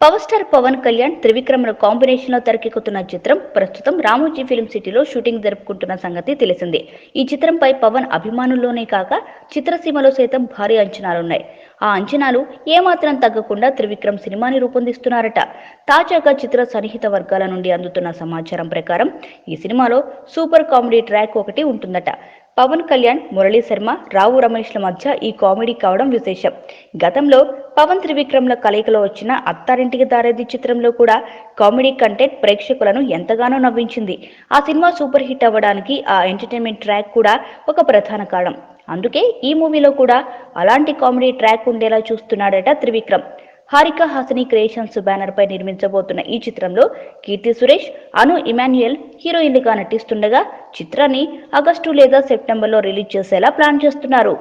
Power star Pawan Kalyan త్రివిక్రమల కాంబినేషన్లో తెరకెక్కుతున్న చిత్రం ప్రస్తుతం రామోజీ ఫిల్మ్ సిటీలో షూటింగ్ జరుపుకుంటున్న సంగతి తెలిసిందే. ఈ చిత్రంపై పవన్ అభిమానుల్లోనే కాక చిత్రసీమలో సైతం భారీ అంచనాలున్నాయి. ఆ అంచనాలు ఏమాత్రం తగ్గకుండా త్రివిక్రమ్ సినిమాని రూపొందిస్తున్నారట. తాజాగా చిత్ర సన్నిహిత వర్గాల నుండి అందుతున్న సమాచారం ప్రకారం ఈ సినిమాలో సూపర్ కామెడీ ట్రాక్ ఒకటి ఉంటుందట. పవన్ కళ్యాణ్ మురళీ శర్మ రావు రమేష్ల మధ్య ఈ కామెడీ కావడం విశేషం. గతంలో పవన్ త్రివిక్రమ్ల కలయికలో వచ్చిన అత్తారింటికి దారేది చిత్రంలో కూడా కామెడీ కంటెంట్ ప్రేక్షకులను ఎంతగానో నవ్వించింది. ఆ సినిమా సూపర్ హిట్ అవ్వడానికి ఆ ఎంటర్టైన్మెంట్ ట్రాక్ కూడా ఒక ప్రధాన కారణం. అందుకే ఈ మూవీలో కూడా అలాంటి కామెడీ ట్రాక్ ఉండేలా చూస్తున్నాడట త్రివిక్రమ్. హారిక హాసిని క్రియేషన్స్ బ్యానర్ పై నిర్మించబోతున్న ఈ చిత్రంలో కీర్తి సురేష్ అను ఇమాన్యుయల్ హీరోయిన్లుగా నటిస్తుండగా చిత్రాన్ని ఆగస్టు లేదా సెప్టెంబర్లో రిలీజ్ చేసేలా ప్లాన్ చేస్తున్నారు.